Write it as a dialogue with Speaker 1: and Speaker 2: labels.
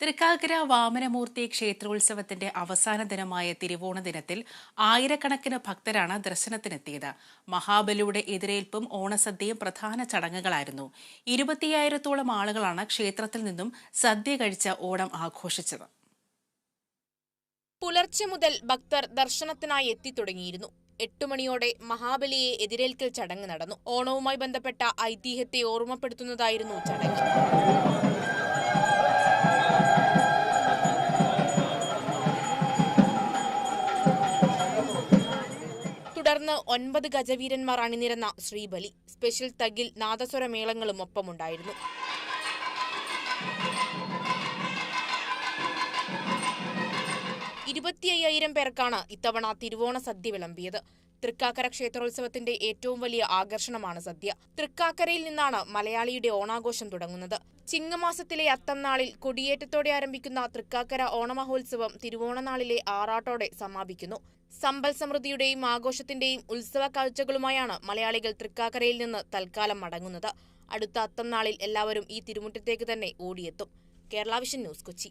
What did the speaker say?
Speaker 1: തൃക്കാക്കര വാമനമൂർത്തി ക്ഷേത്രോത്സവത്തിന്റെ അവസാന ദിനമായ തിരുവോണ ദിനത്തിൽ ആയിരക്കണക്കിന് ഭക്തരാണ് ദർശനത്തിനെത്തിയത്. മഹാബലിയുടെ എതിരേൽപ്പും ഓണസദ്യയും പ്രധാന ചടങ്ങുകളായിരുന്നു. ഇരുപത്തിയായിരത്തോളം ആളുകളാണ് ക്ഷേത്രത്തിൽ നിന്നും സദ്യ കഴിച്ച ഓണം ആഘോഷിച്ചത്.
Speaker 2: പുലർച്ചെ മുതൽ ഭക്തർ ദർശനത്തിനായി എത്തിത്തുടങ്ങിയിരുന്നു എട്ടു മണിയോടെ മഹാബലിയെ എതിരേൽക്കൽ ചടങ്ങ് നടന്നു. ഓണവുമായി ബന്ധപ്പെട്ട ഐതിഹ്യത്തെ ഓർമ്മപ്പെടുത്തുന്നതായിരുന്നു ചടങ്ങ്. തുടർന്ന് ഒൻപത് ഗജവീരന്മാർ അണിനിരന്ന ശ്രീബലി. സ്പെഷ്യൽ തഗിൽ നാദസ്വര മേളങ്ങളും ഒപ്പമുണ്ടായിരുന്നു. ഇരുപത്തി അയ്യായിരം പേർക്കാണ് ഇത്തവണ തിരുവോണ സദ്യ വിളമ്പിയത്. തൃക്കാക്കര ക്ഷേത്രോത്സവത്തിന്റെ ഏറ്റവും വലിയ ആകർഷണമാണ് സദ്യ. തൃക്കാക്കരയിൽ നിന്നാണ് മലയാളിയുടെ ഓണാഘോഷം തുടങ്ങുന്നത്. ചിങ്ങമാസത്തിലെ അത്തം നാളിൽ കൊടിയേറ്റത്തോടെ ആരംഭിക്കുന്ന തൃക്കാക്കര ഓണമഹോത്സവം തിരുവോണനാളിലെ ആറാട്ടോടെ സമാപിക്കുന്നു. സമ്പൽ സമൃദ്ധിയുടെയും ആഘോഷത്തിന്റെയും ഉത്സവ കാഴ്ചകളുമായാണ് മലയാളികൾ തൃക്കാക്കരയിൽ നിന്ന് തൽക്കാലം മടങ്ങുന്നത്. അടുത്ത അത്തം നാളിൽ എല്ലാവരും ഈ തിരുമുറ്റത്തേക്ക് തന്നെ ഓടിയെത്തും. Kerala vision news Kochi.